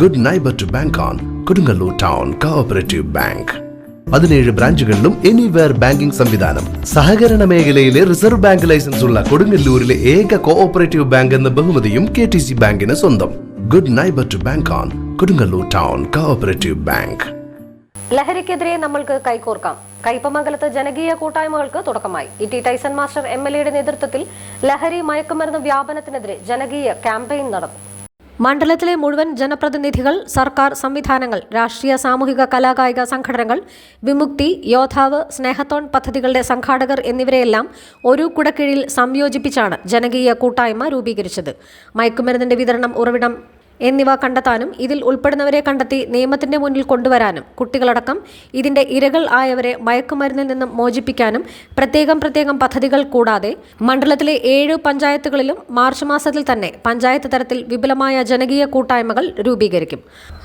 Good neighbour to bank on Kodungallur town cooperative bank പതിനേഴ് ബ്രാഞ്ചുകളിലും anywhere banking സംവിധാനം. സഹകരണ മേഖലയിലെ റിസർവ് ബാങ്ക് ലൈസൻസ് ഉള്ള കൊടുങ്ങല്ലൂരിലെ ഏക കോഓപ്പറേറ്റീവ് ബാങ്ക് എന്ന ബഹുമതിയും കെ ടി സി ബാങ്കിന് സ്വന്തം. Good neighbour to bank on Kodungallur town cooperative bank ലഹരിക്കെതിരെ നമ്മൾക്ക് കൈകോർക്കാം. കയ്പമംഗലത്ത് ജനകീയ കൂട്ടായ്മകൾക്ക് തുടക്കമായി. E T Tyson master M L എയുടെ നേതൃത്വത്തിൽ ലഹരി മയക്കുമരുന്ന് വ്യാപനത്തിനെതിരെ ജനകീയ ക്യാമ്പയിൻ നടന്നു. മണ്ഡലത്തിലെ മുഴുവൻ ജനപ്രതിനിധികൾ സർക്കാർ സംവിധാനങ്ങൾ രാഷ്ട്രീയ സാമൂഹിക കലാകായിക സംഘടനകൾ വിമുക്തി യോദ്ധാവ് സ്നേഹത്തോൺ പദ്ധതികളുടെ സംഘാടകർ എന്നിവരെയെല്ലാം ഒരു കുടക്കീഴിൽ സംയോജിപ്പിച്ചാണ് ജനകീയ കൂട്ടായ്മ രൂപീകരിച്ചത്. മയക്കുമരുന്നിന്റെ വിതരണം ഉറവിടം എന്നിവ കണ്ടെത്താനും ഇതിൽ ഉൾപ്പെടുന്നവരെ കണ്ടെത്തി നിയമത്തിന്റെ മുന്നിൽ കൊണ്ടുവരാനും കുട്ടികളടക്കം ഇതിന്റെ ഇരകൾ ആയവരെ മയക്കുമരുന്നിൽ നിന്നും മോചിപ്പിക്കാനും പ്രത്യേകം പ്രത്യേകം പദ്ധതികൾ കൂടാതെ മണ്ഡലത്തിലെ ഏഴ് പഞ്ചായത്തുകളിലും മാർച്ച് മാസത്തിൽ തന്നെ പഞ്ചായത്ത് തലത്തിൽ വിപുലമായ ജനകീയ കൂട്ടായ്മകൾ രൂപീകരിക്കും.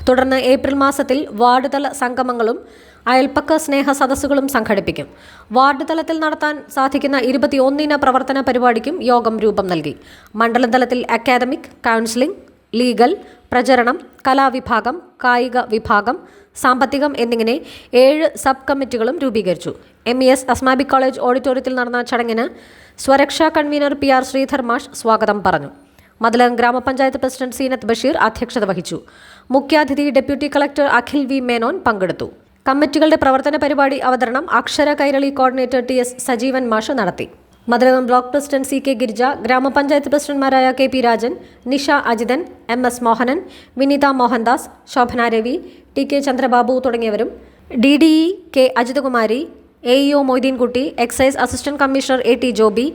തുടർന്ന് ഏപ്രിൽ മാസത്തിൽ വാർഡ് തല സംഗമങ്ങളും അയൽപ്പക്ക സ്നേഹ സദസ്സുകളും സംഘടിപ്പിക്കും. വാർഡ് തലത്തിൽ നടത്താൻ സാധിക്കുന്ന ഇരുപത്തിയൊന്നിന പ്രവർത്തന പരിപാടിക്കും യോഗം രൂപം നൽകി. മണ്ഡലതലത്തിൽ അക്കാദമിക് കൗൺസിലിംഗ് ലീഗൽ പ്രചരണം കലാവിഭാഗം കായിക വിഭാഗം സാമ്പത്തികം എന്നിങ്ങനെ ഏഴ് സബ് കമ്മിറ്റികളും രൂപീകരിച്ചു. M E S Asmabi college ഓഡിറ്റോറിയത്തിൽ നടന്ന ചടങ്ങിന് സ്വരക്ഷാ കൺവീനർ പി ആർ ശ്രീധർ മാഷ് സ്വാഗതം പറഞ്ഞു. മതലകം ഗ്രാമപഞ്ചായത്ത് പ്രസിഡന്റ് സീനത്ത് ബഷീർ അധ്യക്ഷത വഹിച്ചു. മുഖ്യാതിഥി deputy collector Akhil V Menon പങ്കെടുത്തു. കമ്മിറ്റികളുടെ പ്രവർത്തന പരിപാടി അവതരണം Akshara Kairali coordinator T S Sajeevan മാഷ് നടത്തി. മധുരകം block president C K Girija grama panchayat പ്രസിഡന്റ്മാരായ K P Rajan Nisha Ajithan M S Mohanan Vineetha Mohandas Shobhana Ravi T K Chandrababu തുടങ്ങിയവരും D D E K Ajithakumari A E O Moideenkutty excise assistant commissioner A T Joby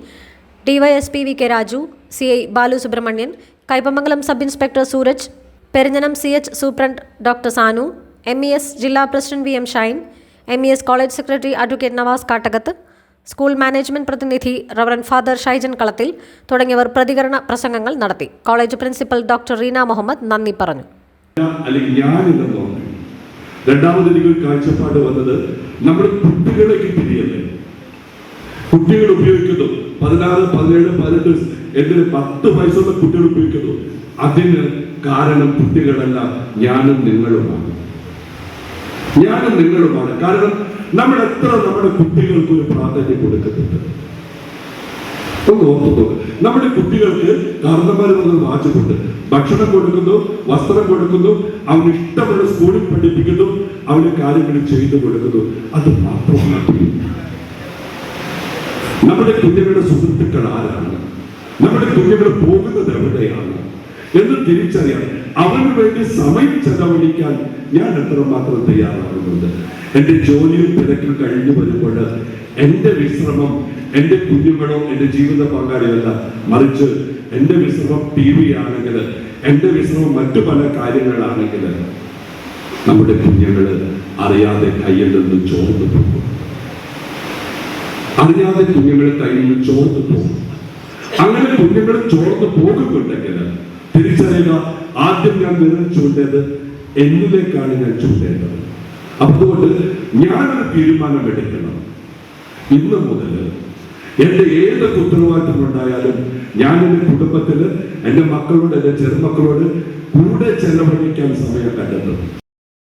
DYSP V K Raju C I Balu Subrahmanyan Kaipamangalam sub inspector Sooraj Perinjanam C H superintendent doctor Sanu M E S ജില്ലാ president V M Shine M E S college secretary advocate Navas Kattakath school management പ്രതിനിധി reverend father Shaijan Kalathil തുടങ്ങിയവർ പ്രതികരണ പ്രസംഗങ്ങൾ നടത്തി. College principal doctor Reena Muhammad നന്ദി പറഞ്ഞു. രണ്ടാമത് എനിക്കൊരു കാഴ്ചപ്പാട് വന്നത് നമ്മുടെ കുട്ടികളെ കിട്ടിയല്ലേ കുട്ടികൾ ഉപയോഗിക്കുന്നു. പതിനാറ് പതിനേഴ് പതിനെട്ട് എന്തിന് പത്ത് വയസ്സുള്ള കുട്ടികൾ ഉപയോഗിക്കുന്നു. അതിന് കാരണം കുട്ടികളല്ല. ഞാനും നിങ്ങളുമാണ്. ഞാനും നിങ്ങളുമാണ്. കാരണം നമ്മൾ എത്ര നമ്മുടെ കുട്ടികൾക്ക് ഒരു പ്രാധാന്യം കൊടുക്കുന്നുണ്ട് ഒന്ന് ഓർത്തു നമ്മുടെ കുട്ടികൾക്ക് കാരണന്മാർ വന്ന് വാച്ചുകൊണ്ട് ഭക്ഷണം കൊടുക്കുന്നു വസ്ത്രം കൊടുക്കുന്നു അവന് ഇഷ്ടമുള്ള സ്കൂളിൽ പഠിപ്പിക്കുന്നു അവന് കാര്യങ്ങൾ ചെയ്തു കൊടുക്കുന്നു. അത് മാത്രമാണ്. നമ്മുടെ കുഞ്ഞുങ്ങളുടെ സുഹൃത്തുക്കൾ ആരാണ്? നമ്മുടെ കുഞ്ഞുങ്ങൾ പോകുന്നത് എവിടെയാണ്? എന്ന് തിരിച്ചറിയാം അവന് വേണ്ടി സമയം ചെലവഴിക്കാൻ ഞാൻ എത്രമാത്രം തയ്യാറാകുന്നുണ്ട്. എന്റെ ജോലിയും തിരക്കും കഴിഞ്ഞു വരുമ്പോൾ എന്റെ വിശ്രമം എന്റെ കുഞ്ഞുങ്ങളോ എന്റെ ജീവിത പങ്കാളിയല്ല മറിച്ച് എന്റെ വിശ്രമം ടി വി ആണെങ്കിൽ എന്റെ വിശ്രമം മറ്റു പല കാര്യങ്ങളാണെങ്കിൽ നമ്മുടെ കുഞ്ഞുങ്ങൾ അറിയാതെ കയ്യിൽ നിന്ന് ചോർന്നു പോകും. അറിയാതെ കുഞ്ഞുങ്ങൾ കയ്യിൽ നിന്ന് ചോർന്നു പോകും. അങ്ങനെ കുഞ്ഞുങ്ങൾ ചോർന്നു പോകുന്നുണ്ടെങ്കിൽ തിരിച്ചറിയുക. ആദ്യം ഞാൻ വിരൽ ചൂണ്ടേത് എന്നിലേക്കാണ് ഞാൻ ചൂണ്ടേണ്ടത്. അതുകൊണ്ട് ഞാനൊരു തീരുമാനം എടുക്കണം. ഇന്ന് മുതൽ എന്റെ ഏത് ഉത്തരവാദിത്തം ഉണ്ടായാലും ഞാൻ എന്റെ കുടുംബത്തിൽ എന്റെ മക്കളോട് എന്റെ ചെറുമക്കളോട് കൂടെ ചെലവഴിക്കാൻ സമയം കണ്ടെത്തും.